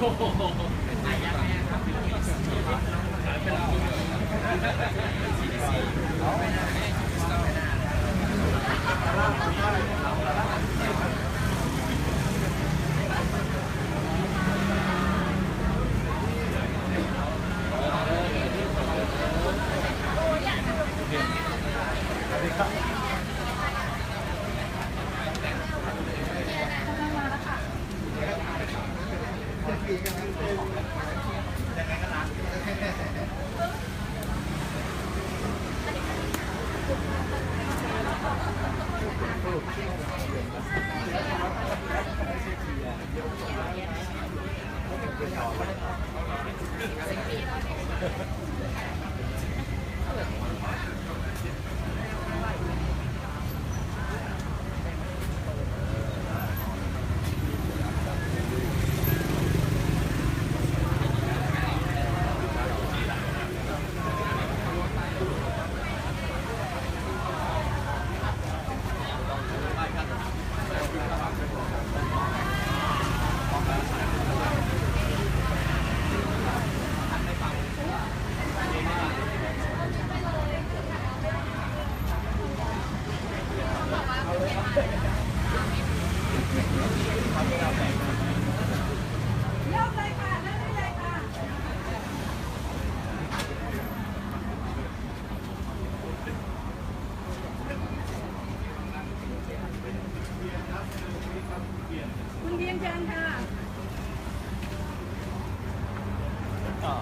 คุณ ตั้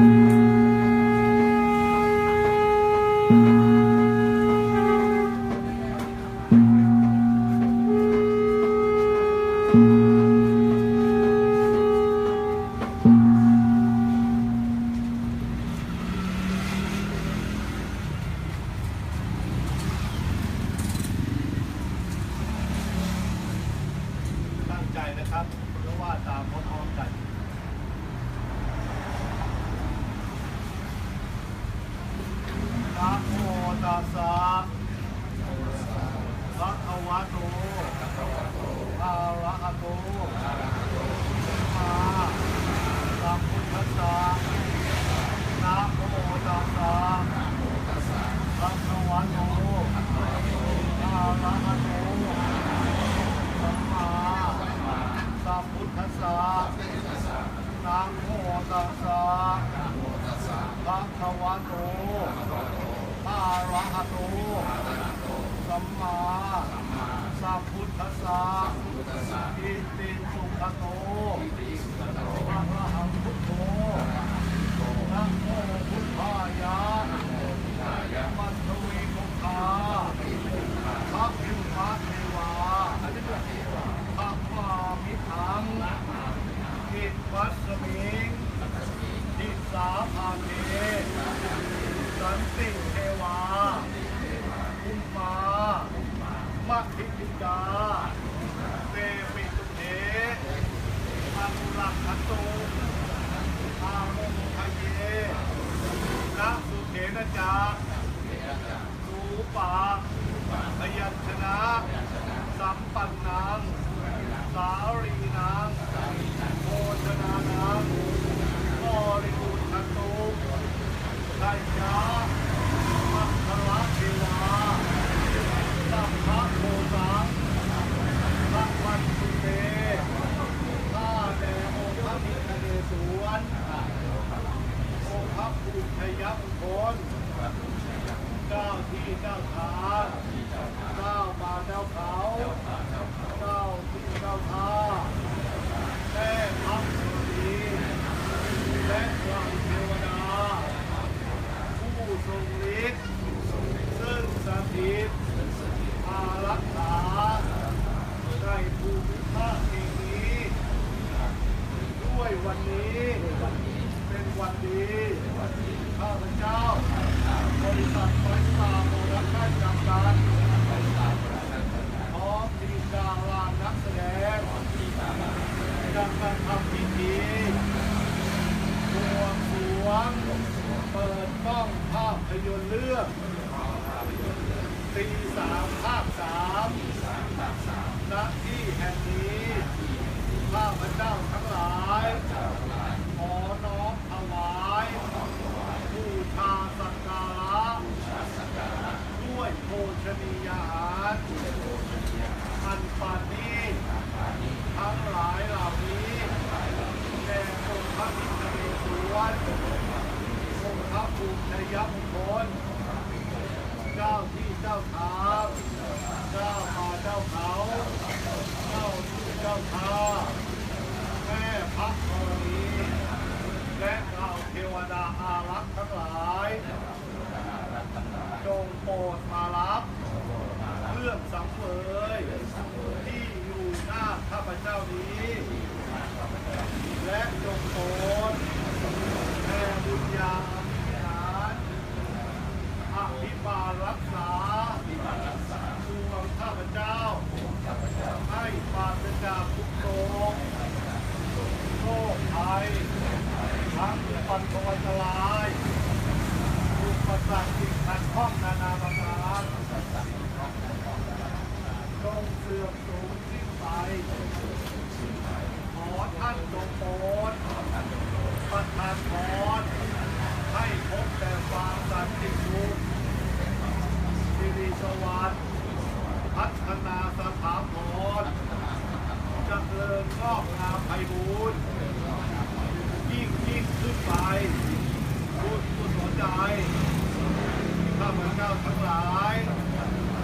ง สะนะโมตัสสะภะคะวะโตอะระหะโตสัมมาสัมพุทธัสสะอิติสุขโตอะระหังพุทโธนะโมพุทธายะมัทวีมุขคาพระพิมพ์เทวา พระวามิถัง อิวัสมิงทิสาภาเทสันติเทวาอุมามะทิติกาเตปิตุเทอานุรักขตุอามงคเยนะสุเถนะจาสูปาพยัญชนะ สัมปันนัง สารี ด่องค์พระมิตรเดสวนองค์พระภูมิชัยมคลเจ้าที่เจ้าทาเจ้าป่าเจ้าเขาเจ้าที่เจ้าท่าแม่พักดีและเหล่าเทวดา ผู้ ทรงฤทธิ์ซึ่งสถิตอารักษาในภูมิภาคแห่งนี้ ด้วยวันนี้ เป็นวันดีข้าพเจ้า บริษัทบริษัทโมดักชั่นจำกัด พร้อมทีมดารานักแสดงจะมาทำพิธีบวงสรวงเปิดกล้องภาพยนตร์เรื่องตีสามภาคสามณที่แห่งนี้ข้าพเจ้าทั้งหลาย ขอน้อมถวายบูชาสักการะด้วยโภชนียาหาร อันปานนี้ทั้งหลายเหล่านี้แด่องค์พระพิฆเนศวรองค์พระภูมิชัยมงคลเจ้าที่เจ้าทางเจ้าป่าเจ้าเขา เจ้า ชาทาแม่พระธรณีและเราเทวดาอารักษ์ทั้งหลายจงโปรดมารับเครื่องสังเวยที่อยู่หน้าข้าพเจ้านี้ และจงโปรดแผ่บุญญาอภิญาณอภิบาลรักษาดวงข้าพเจ้า ให้ปราศจากทุกโศกโรคภัยทั้ง ปันตวันตรายอุปสรรคสิ่งขัดข้องนานาประการจงเสื่อมสูญสิ้นไป ขอท่านจงโปรดประทานพรให้พบแต่ความสันติสุขสิริสวัสดิ์พัฒนาสถาพรจเจริญงอกงามไพบูรณ์ ขึ้นไปบุญกุศลใจข้าพเจ้าทั้งหลาย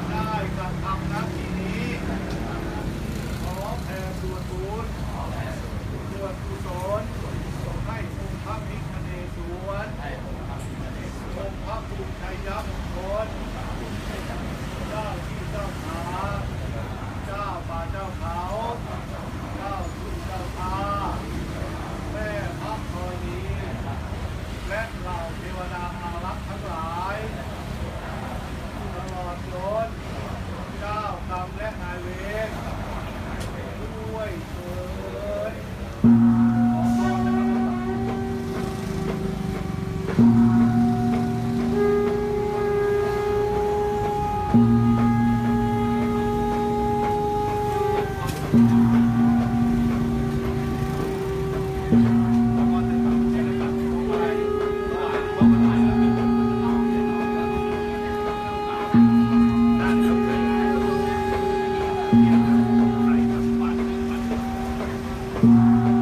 ได้กระทำหน้าที่ เส